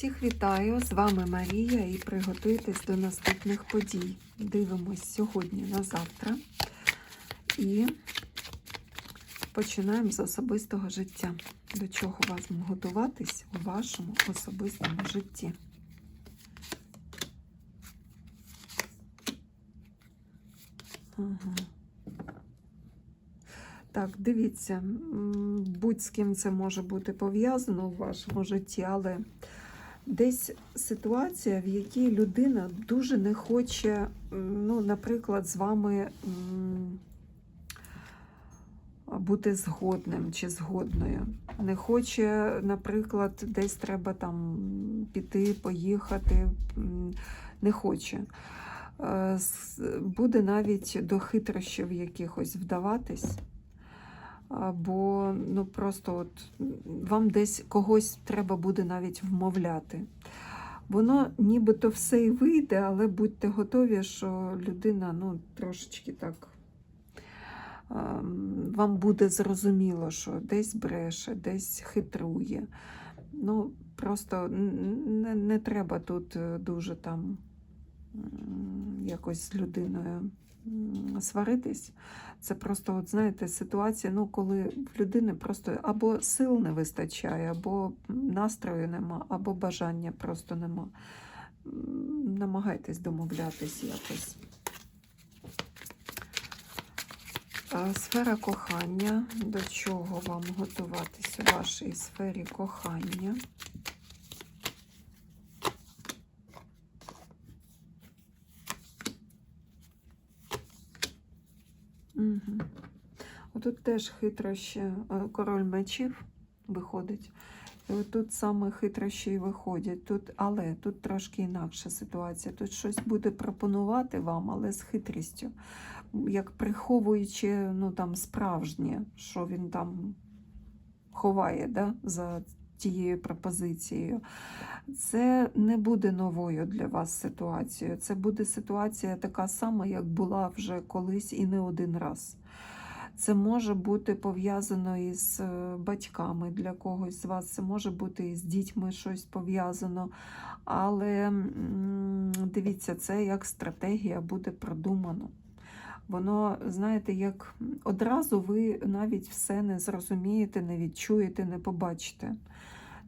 Всіх вітаю! З вами Марія і приготуйтесь до наступних подій. Дивимось сьогодні на завтра і починаємо з особистого життя. До чого вас готуватись у вашому особистому житті. Ага. Так, дивіться, будь з ким це може бути пов'язано в вашому житті, але десь ситуація, в якій людина дуже не хоче, ну, наприклад, з вами бути згодним чи згодною. Не хоче, наприклад, десь треба там піти, поїхати, не хоче. Е, Буде навіть до хитрощів якихось вдаватись. Або ну просто от вам десь когось треба буде навіть вмовляти. Воно нібито все і вийде, але будьте готові, що людина ну, трошечки так ем, вам буде зрозуміло, що десь бреше, десь хитрує. Ну, просто не, не треба тут е, дуже там якось з людиною сваритись. Це просто, от знаєте, ситуація, ну, коли в людини просто або сил не вистачає, або настрою нема, або бажання просто нема. Намагайтесь домовлятись якось. Сфера кохання. До чого вам готуватись у вашій сфері кохання? Отут теж хитрощі, е, король мечів виходить. І отут саме хитрощі виходять. Тут, але тут трошки інакша ситуація. Тут щось буде пропонувати вам, але з хитрістю, як приховуючи ну, там, справжнє, що він там ховає да, за тією пропозицією. Це не буде новою для вас ситуацією. Це буде ситуація така сама, як була вже колись і не один раз. Це може бути пов'язано із е, батьками для когось з вас, це може бути із дітьми щось пов'язано. Але дивіться, це як стратегія буде продумано. Воно, знаєте, як одразу ви навіть все не зрозумієте, не відчуєте, не побачите.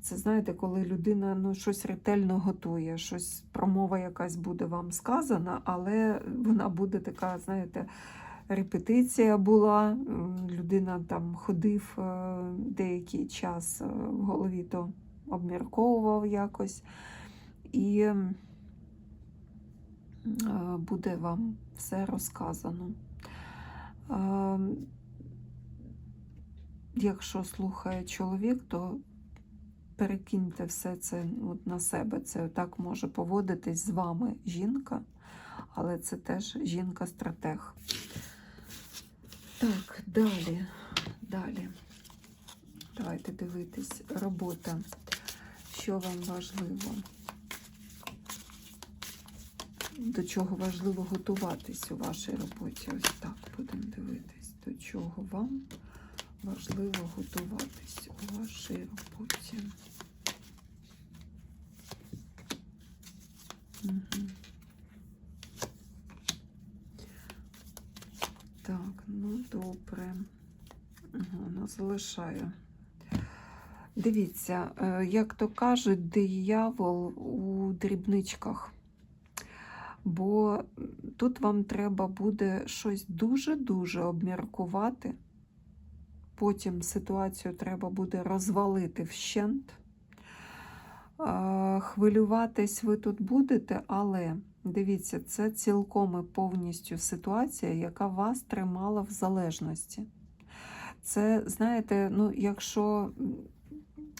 Це знаєте, коли людина ну, щось ретельно готує, щось промова якась буде вам сказана, але вона буде така, знаєте, репетиція була. Людина там ходив е, деякий час е, в голові, то обмірковував якось. І е, буде вам все розказано. Е, Якщо слухає чоловік, то перекиньте все це от на себе. Це так може поводитись з вами жінка, але це теж жінка-стратег. Так, далі, далі. Давайте дивитись. Робота. Що вам важливо? До чого важливо готуватись у вашій роботі? Ось так будемо дивитись. До чого вам важливо готуватись у вашій роботі? Угу. Так, ну добре. Ага, залишаю. Дивіться, е, як то кажуть, диявол у дрібничках. Бо тут вам треба буде щось дуже-дуже обміркувати. Потім ситуацію треба буде розвалити вщент. Е, Хвилюватись ви тут будете, але дивіться, це цілком і повністю ситуація, яка вас тримала в залежності. Це, знаєте, ну, якщо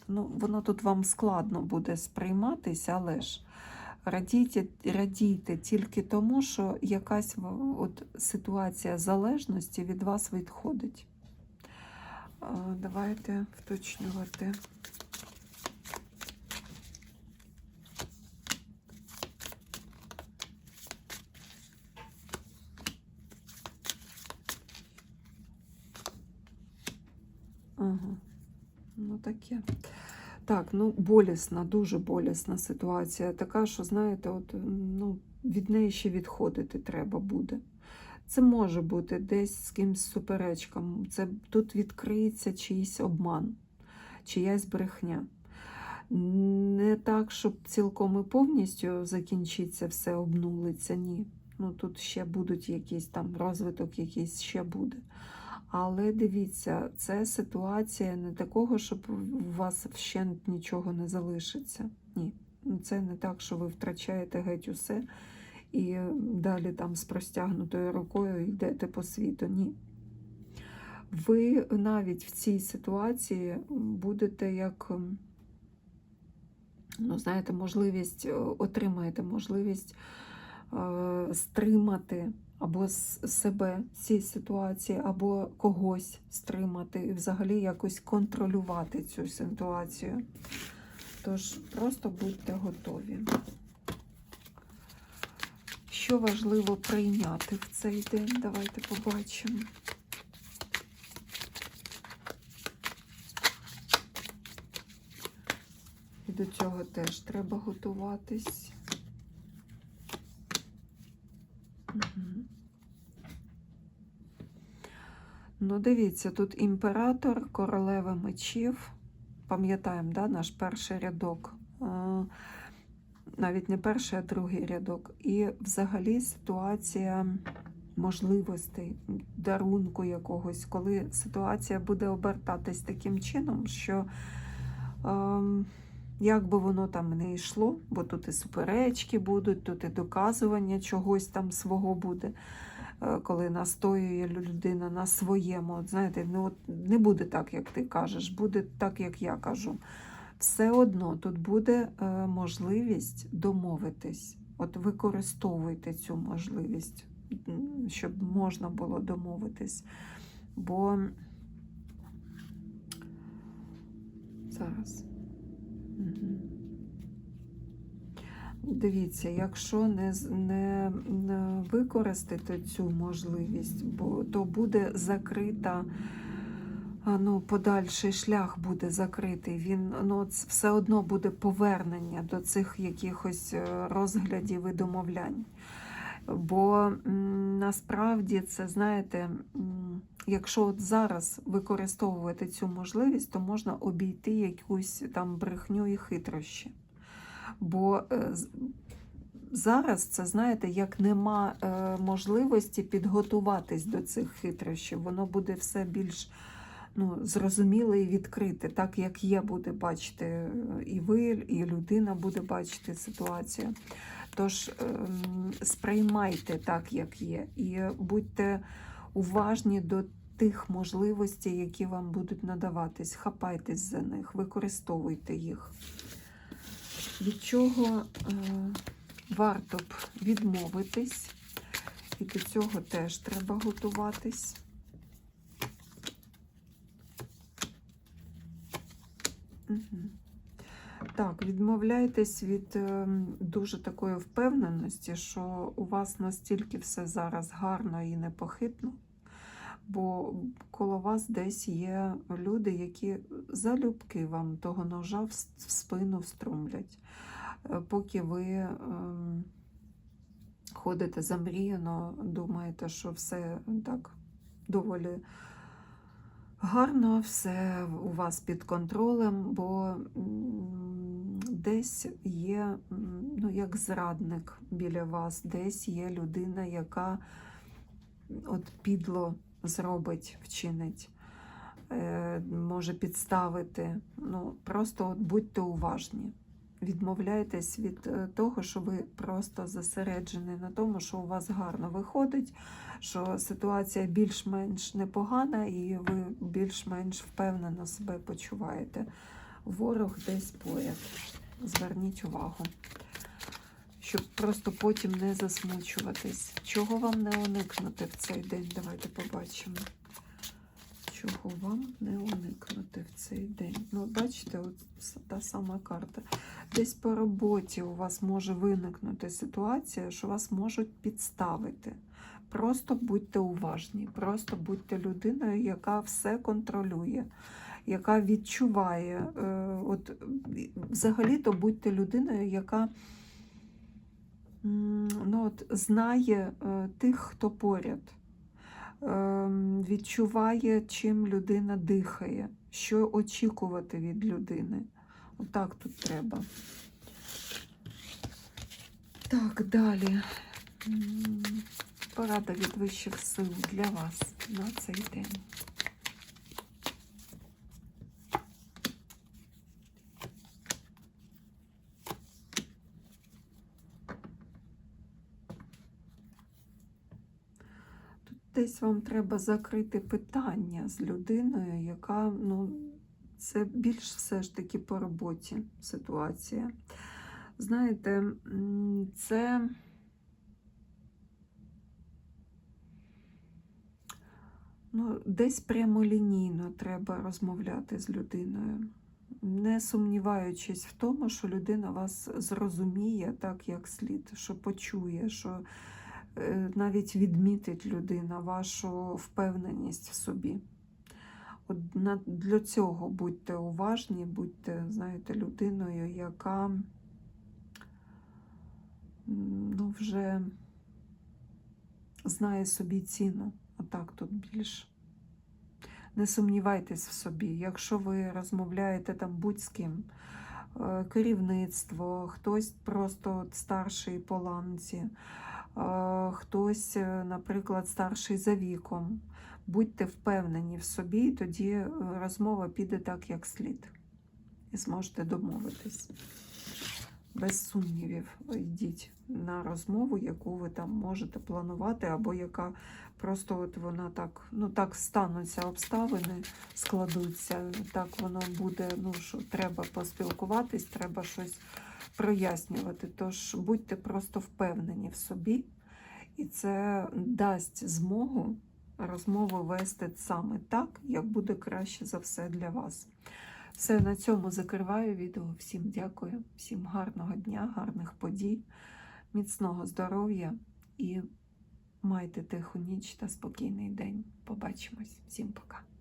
ну, воно тут вам складно буде сприйматись, але ж радійте, радійте тільки тому, що якась от, ситуація залежності від вас відходить. Давайте вточнювати. Ага. Ну таке. Так, ну болісна, дуже болісна ситуація. Така, що, знаєте, от, ну, від неї ще відходити треба буде. Це може бути десь з кимсь суперечком. Це тут відкриється чийсь обман, чиясь брехня. Не так, щоб цілком і повністю закінчиться, все обнулиться, ні. Ну тут ще будуть якісь там розвиток, якийсь ще буде. Але дивіться, це ситуація не такого, щоб у вас вщент нічого не залишиться. Ні. Ну, Це не так, що ви втрачаєте геть усе і далі там з простягнутою рукою йдете по світу. Ні. Ви навіть в цій ситуації будете як, ну, знаєте, можливість, е, отримаєте можливість е, стримати або себе в цій ситуації, або когось стримати, і взагалі якось контролювати цю ситуацію. Тож просто будьте готові. Що важливо прийняти в цей день? Давайте побачимо. І до цього теж треба готуватись. Ну, дивіться, тут імператор, королева мечів. Пам'ятаємо, да, наш перший рядок. Е, Навіть не перший, а другий рядок. І взагалі ситуація можливостей, дарунку якогось, коли ситуація буде обертатись таким чином, що ем, як би воно там не йшло, бо тут і суперечки будуть, тут і доказування чогось там свого буде, е, коли настоює людина на своєму. От знаєте, ну, от не буде так, як ти кажеш, буде так, як я кажу. Все одно тут буде е, можливість домовитись. От використовуйте цю можливість, щоб можна було домовитись. Бо зараз. Дивіться, якщо не, не, не використати цю можливість, бо то буде закрита, ну, подальший шлях буде закритий. Він ну, все одно буде повернення до цих якихось е, розглядів і домовлянь. Бо насправді це, знаєте, якщо от зараз використовувати цю можливість, то можна обійти якусь там брехню і хитрощі. Бо е, зараз це, знаєте, як нема е, можливості підготуватись до цих хитрощів, воно буде все більш ну, зрозуміле і відкрите, так як є, буде бачити е, і ви, і людина буде бачити ситуацію. Тож ем, сприймайте так, як є, і будьте уважні до тих можливостей, які вам будуть надаватись. Хапайтесь за них, використовуйте їх. Від чого е, варто б відмовитись, і до цього теж треба готуватись. Так, відмовляйтесь від е, дуже такої впевненості, що у вас настільки все зараз гарно і непохитно, бо коло вас десь є люди, які залюбки вам того ножа в в спину встромлять, Е, поки ви ем, ходите замріяно, думаєте, що все так доволі гарно, все у вас під контролем, бо десь є ну, як зрадник біля вас, десь є людина, яка от підло зробить, вчинить, е, може підставити. Ну, просто от будьте уважні. Відмовляйтесь від е, того, що ви просто зосереджені на тому, що у вас гарно виходить, що ситуація більш-менш непогана, і ви більш-менш впевнено себе почуваєте. Ворог десь поряд. Зверніть увагу, щоб просто потім не засмучуватись. Чого вам не уникнути в цей день? Давайте побачимо. Чого вам не уникнути в цей день? Ну, бачите, от та сама карта. Десь по роботі у вас може виникнути ситуація, що вас можуть підставити. Просто будьте уважні, просто будьте людиною, яка все контролює. яка відчуває. е, От, взагалі-то будьте людиною, яка ну, от, знає е, тих, хто поряд, відчуває, чим людина дихає, що очікувати від людини. Отак тут треба. Так, далі. Порада від вищих сил для вас на цей день. Десь вам треба закрити питання з людиною, яка, ну, це більш все ж таки по роботі ситуація. Знаєте, це. Ну, десь прямолінійно треба розмовляти з людиною, не сумніваючись в тому, що людина вас зрозуміє так, як слід, що почує, що навіть відмітить людина вашу впевненість в собі. От для цього будьте уважні, будьте, знаєте, людиною, яка ну, вже знає собі ціну. Отак тут більш. Не сумнівайтесь в собі. Якщо ви розмовляєте там будь з ким, е, керівництво, хтось просто старший по ланці, е, хтось, е, наприклад, старший за віком. Будьте впевнені в собі, і тоді е, розмова піде так, як слід. І зможете домовитись. Без сумнівів йдіть на розмову, яку ви там можете планувати, або яка просто от вона так, ну так стануться обставини, складуться, так воно буде, ну що треба поспілкуватись, треба щось прояснювати. Тож будьте просто впевнені в собі, і це дасть змогу розмову вести саме так, як буде краще за все для вас. Все, на цьому закриваю відео. Всім дякую, всім гарного дня, гарних подій, міцного здоров'я і майте тиху ніч та спокійний день. Побачимось. Всім пока.